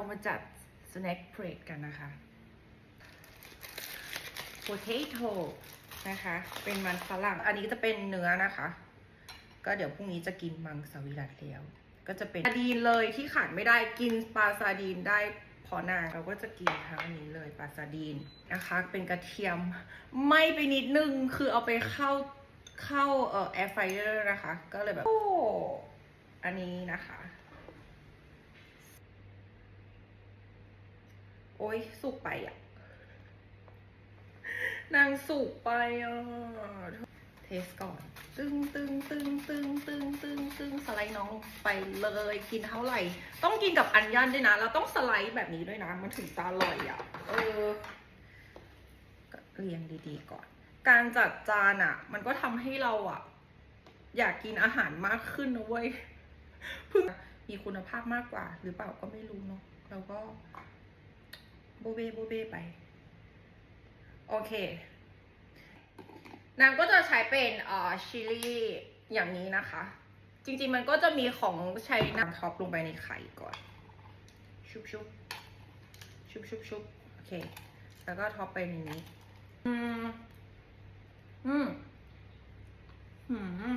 เรามาจัด snack plate กันนะคะ potato นะคะ เป็นมันฝรั่ง อันนี้จะเป็นเนื้อนะคะ ก็เดี๋ยวพรุ่งนี้จะกินมังสวิรัตแล้ว ก็จะเป็นซาดีนเลยที่ขาดไม่ได้กินปลาซาดีนได้พอนางเราก็จะกินทั้งนี้เลยปลาซาดีนนะคะ เป็นกระเทียมไม่ไปนิดนึง คือเอาไปเข้าเข้าเอ่อแอร์ไฟเออร์นะคะ ก็เลยแบบ โอ้ อันนี้นะคะ โอ้ยสุกไปอะ นางสุกไปอะ เทสก่อน ตึงตึงตึงตึงตึงตึงตึงสไลด์น้องไปเลยกินเท่าไหร่ ต้องกินกับอันยันด้วยนะแล้วต้องสไลด์แบบนี้ด้วยนะ มันถึงจะอร่อยอะ เออเรียงดีๆก่อน การจัดจานอะ มันก็ทำให้เราอะ อยากกินอาหารมากขึ้นนะเว้ยเพิ่งมีคุณภาพมากกว่า หรือเปล่าก็ไม่รู้เนาะเราก็ โบเบโบเบไป โอเคนางก็จะใช้เป็นเอ่อชิลลี่อย่างนี้นะคะ จริงๆมันก็จะมีของใช้น้ำท็อปลงไปในไข่ก่อน ชุบชุบชุบชุบชุบโอเค แล้วก็ท็อปไปในนี้ อืม อืม อืม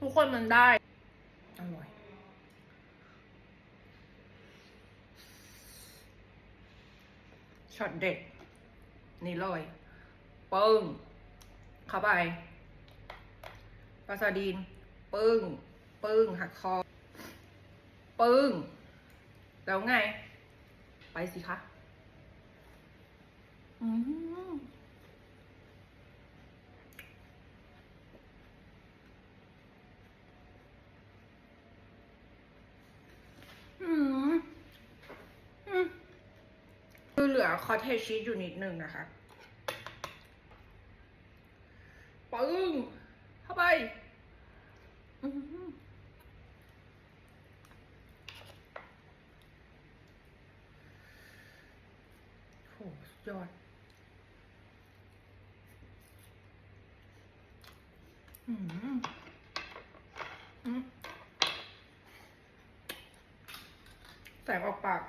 ทุกคนมันได้ อร่อย ช็อตเด็ด นี่เลยปึ้ง เข้าไปปลาซาดีน ปึ้ง ปึ้ง หักคอ ปึ้ง แล้วไง ไปสิคะ อืมอืมอืม คือ เหลือคอเทจชีสอยู่นิดนึงนะคะปึ้งเข้าไปโหยอดอืมแสงออกปาก